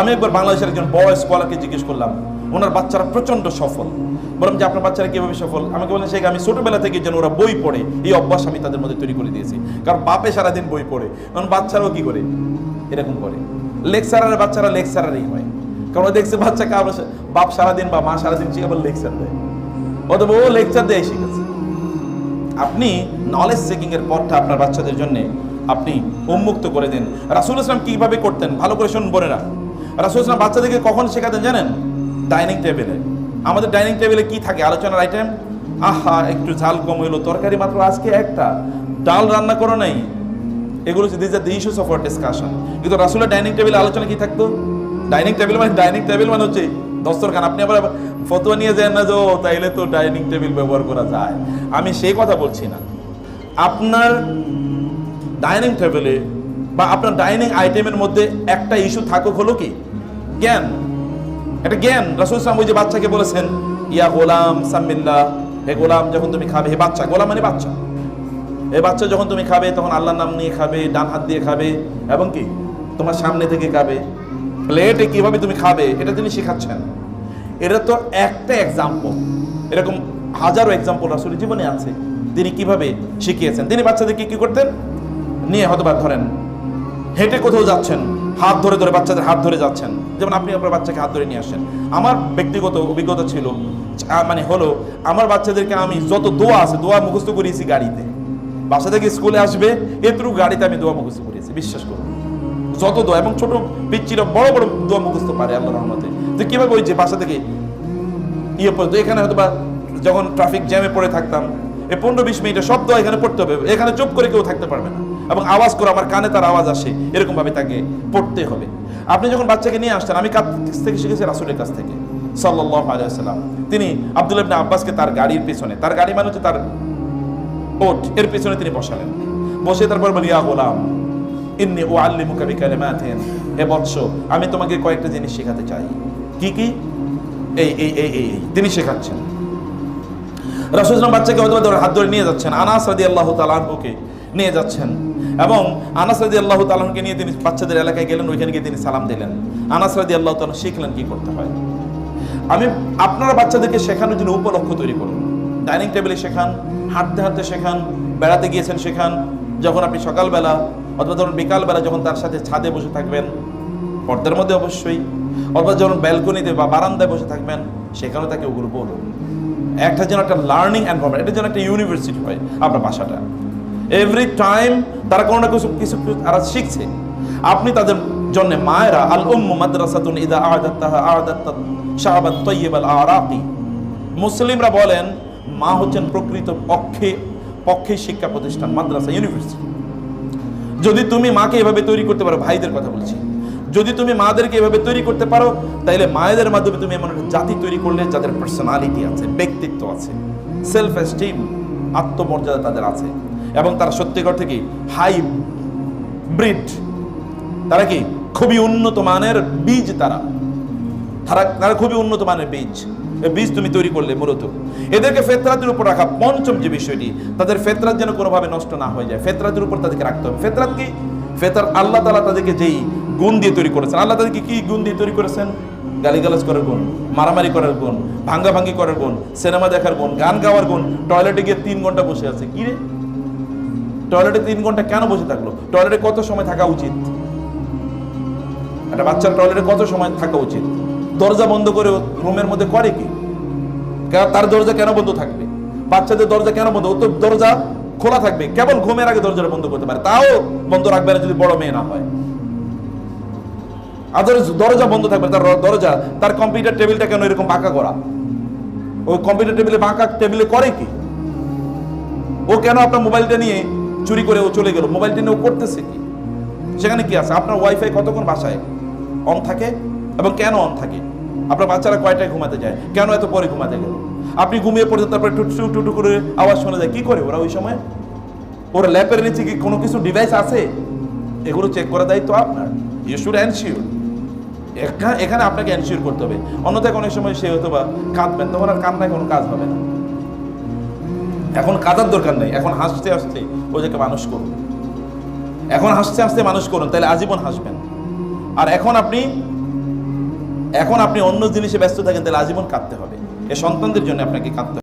আমি একবার বাংলাদেশের একজন বড় স্কলারকে জিজ্ঞেস করলাম, ওনার বাচ্চারা প্রচণ্ড সফল। বললাম যে, আপনার বাচ্চারা কীভাবে সফল? আমাকে বলেন শেখ, আমি ছোটবেলা থেকে যেন ওরা বই পড়ে, এই অভ্যাস আমি তাদের মধ্যে তৈরি করে দিয়েছি। কারণ বাপে সারাদিন বই পড়ে কারণ বাচ্চারাও কি করে? এরকম করে। লেকচারারের বাচ্চারা লেকচারারই হয়। কারণ দেখছে বাচ্চাকে আবার বাপ সারাদিন বা মা সারাদিন সে আবার লেকচার দেয়। অথবা ও লেকচার দেয় শিখেছে আপনি নলেজ সেকিং এর পথটা আপনার বাচ্চাদের জন্য আপনি উন্মুক্ত করে দেন। রাসুল ইসলাম কীভাবে করতেন? ভালো করে শুনুন বোনেরা। রাসুল বাচ্চাদেরকে কখন শেখাতেন জানেন? ডাইনিং টেবিলে। আমাদের ডাইনিং টেবিলে কি থাকে? আলোচনার আইটেম আহা, একটু ঝাল কম হইল। তরকারি মাত্র আজকে একটা। ডাল রান্না করো নাই। এগুলো this are the of discussion কিন্তু রাসুলের ডাইনিং টেবিলে আলোচনা কি থাকতো? ডাইনিং টেবিল মানে ডাইনিং টেবিল মানে হচ্ছে দস্তরখান আপনি আবার ফতোয়া নিয়ে যান না যে, ও, তাইলে তো ডাইনিং টেবিল ব্যবহার করা যায়। আমি সেই কথা বলছি না। আপনার ডাইনিং টেবিলে বা আপনার ডাইনিং আইটেমের মধ্যে একটা ইস্যু থাকুক হলো কি? জ্ঞান এটা জ্ঞান রাসুল ইসলাম ওই যে বাচ্চাকে বলেছেন, ইয়া গোলাম সাম্মিল্লা হে গোলাম, যখন তুমি খাবে, হে বাচ্চা, গোলাম মানে বাচ্চা এ বাচ্চা যখন তুমি খাবে, তখন আল্লাহর নাম নিয়ে খাবে, ডান হাত দিয়ে খাবে, এবং কি, তোমার সামনে থেকে খাবে, প্লেটে কীভাবে তুমি খাবে, এটা তিনি শেখাচ্ছেন। এটা তো একটা এক্সাম্পল এরকম হাজারো এক্সাম্পল রাসুলের জীবনে আছে, তিনি কীভাবে শিখিয়েছেন। তিনি বাচ্চাদেরকে কি করতেন? নিয়ে হয়তো বা ধরেন হেঁটে কোথাও যাচ্ছেন, হাত ধরে ধরে বাচ্চাদের হাত ধরে যাচ্ছেন। যেমন আপনি আপনার বাচ্চাকে হাত ধরে নিয়ে আসেন আমার ব্যক্তিগত অভিজ্ঞতা ছিল মানে হলো, আমার বাচ্চাদেরকে আমি যত দোয়া আছে, দোয়া মুখস্থ করিয়েছি গাড়িতে। বাসা থেকে স্কুলে আসবে এতটুকু গাড়িতে আমি দোয়া মুখস্থ করিয়েছি, বিশ্বাস করুন। যত দোয়া, এবং ছোট পিচ্চিরা বড় বড় দোয়া মুখস্থ পারে আল্লাহ রহমতে। তো কীভাবে ওই যে বাসা থেকে ইয়ে পর্যন্ত, এখানে হয়তো বা যখন ট্রাফিক জ্যামে পড়ে থাকতাম এই পনেরো বিশ মিনিটে সব দোয়া এখানে পড়তে হবে। এখানে চুপ করে কেউ থাকতে পারবে না। এবং আওয়াজ করে আমার কানে তার আওয়াজ আসে। এরকম ভাবে তাকে পড়তে হবে। আপনি যখন বাচ্চাকে নিয়ে আসতেন আমি কাছ থেকে শিখেছি রাসুলের কাছ থেকে। সাল্লাহ আলিয়াল্লাম তিনি আব্দুল ইবনে আব্বাসকে তার গাড়ির পিছনে, তার গাড়ি মানে হচ্ছে তার ওট, এর পিছনে তিনি বসালেন। বসে তারপর বলি, ইয়া গোলাম, ইন্নি ও আল্লি আল্লিমুকা বিকালিমাতিন। হে বৎস, আমি তোমাকে কয়েকটা জিনিস শেখাতে চাই। কি কি? এই এই এই এই। তিনি শেখাচ্ছেন। রাসূল ইসলাম বাচ্চাকে হয়তো হাত ধরে নিয়ে যাচ্ছেন। আনাস রাদি আল্লাহ তালানহুকে নিয়ে যাচ্ছেন। এবং আনাস রাদি আল্লাহ তালানকে নিয়ে তিনি বাচ্চাদের এলাকায় গেলেন, ওইখানে গিয়ে তিনি সালাম দিলেন। আনাস রাদি আল্লাহ তালান শিখলেন কি করতে হয়। আমি আপনারা বাচ্চাদেরকে শেখানোর জন্য উপলক্ষ তৈরি করুন। ডাইনিং টেবিলে শেখান, হাঁটতে হাঁটতে শেখান, বেড়াতে গিয়েছেন শেখান, যখন আপনি সকালবেলা অথবা ধরুন বিকালবেলা যখন তার সাথে ছাদে বসে থাকবেন, পর্দার মধ্যে অবশ্যই, অথবা যখন ব্যালকনিতে বা বারান্দায় বসে থাকবেন, সেখানেও তাকে ওগুলো বলুন একটা যেন একটা লার্নিং এনভারনমেন্ট এটা যেন একটা ইউনিভার্সিটি হয় আপনার বাসাটা। এভরি টাইম তারা কোনো না কিছু কিছু তারা শিখছে। আপনি তাদের জন্য মায়েরা আল উম্মু মাদ্রাসাতুন ইদা আদাত্তাহা আদাত্তা শাহাবাত তৈয়বাল আরাকি মুসলিমরা বলেন, মা হচ্ছেন প্রকৃত পক্ষে পক্ষে শিক্ষা প্রতিষ্ঠান, মাদ্রাসা ইউনিভার্সিটি যদি তুমি মাকে এভাবে তৈরি করতে পারো, ভাইদের কথা বলছি। যদি তুমি মাদেরকে এভাবে তৈরি করতে পারো তাহলে মায়েদের মাধ্যমে তুমি এমন একটা জাতি তৈরি করলে যাদের পার্সোনালিটি আছে, ব্যক্তিত্ব আছে সেলফ এস্টিম আত্মমর্যাদা তাদের আছে। এবং তারা সত্যিকার থেকে হাই ব্রিড তারা কি? খুবই উন্নত মানের বীজ তারা। তারা তারা খুবই উন্নত মানের বীজ। বীজ তুমি তৈরি করলে মূলত। এদেরকে ফেতরাতের উপর রাখা পঞ্চম যে বিষয়টি, তাদের ফেতরাত যেন কোনোভাবে নষ্ট না হয়ে যায়। ফেতরাতের উপর তাদেরকে রাখতে হবে। ফেতরাত কি? ফেতর আল্লাহ তালা তাদেরকে যেই গুণ দিয়ে তৈরি করেছেন, আল্লাহ তাদেরকে কি গুণ দিয়ে তৈরি করেছেন? গালিগালাজ করার গুণ, মারামারি করার গুণ ভাঙ্গা ভাঙ্গি করার গুণ, সিনেমা দেখার গুণ, গান গাওয়ার গুণ, টয়লেটে গিয়ে তিন ঘণ্টা বসে আছে। কি রে? টয়লেটে তিন ঘণ্টা কেন বসে থাকল? টয়লেটে কত সময় থাকা উচিত? একটা বাচ্চার টয়লেটে কত সময় থাকা উচিত? দরজা বন্ধ করে রুমের মধ্যে করে কি? তার দরজা কেন বন্ধ থাকবে? বাচ্চাদের দরজা কেন বন্ধ? ও তো দরজা খোলা থাকবে, কেবল ঘুমের আগে দরজাটা বন্ধ করতে পারে। তাও বন্ধ রাখবে না যদি বড় মেয়ে না হয়। আদার দরজা বন্ধ থাকবে, তার দরজা, তার কম্পিউটার টেবিলটা কেন এরকম বাঁকা করা? ওই কম্পিউটার টেবিলে বাঁকা টেবিলে করে কি? ও কেন আপনার মোবাইলটা নিয়ে চুরি করে ও চলে গেল? মোবাইলটা নিয়ে ও করতেছে কি? সেখানে কি আছে? আপনার ওয়াইফাই কতক্ষণ বাসায়? অন থাকে? এবং কেন অন থাকে? আপনার বাচ্চারা কয়টায় ঘুমাতে যায়? কেন এত পরে ঘুমাতে গেল? আপনি ঘুমিয়ে পড়ে তারপরে টুটু টুটু করে আওয়াজ শোনা যায়। কি করে ওরা ওই সময়? ওরা ল্যাপের নিচে কি কোনো কিছু ডিভাইস আছে? এগুলো চেক করা দায়িত্ব আপনার। ইউ শুড এনশিওর এখানে আপনাকে এনশিওর করতে হবে। অন্যথায় অনেক সময় সে হয়তো বা কাঁদবেন, তখন আর কান্নায় কোনো কাজ হবে না। এখন কাঁদার দরকার নেই, এখন হাসতে হাসতে ওদেরকে মানুষ করুন। এখন হাসতে হাসতে মানুষ করুন, তাহলে আজীবন হাসবেন। আর এখন আপনি এখন আপনি অন্য জিনিসে ব্যস্ত থাকেন, তাহলে আজীবন কাঁদতে হবে। এ সন্তানদের জন্য আপনাকে কাঁদতে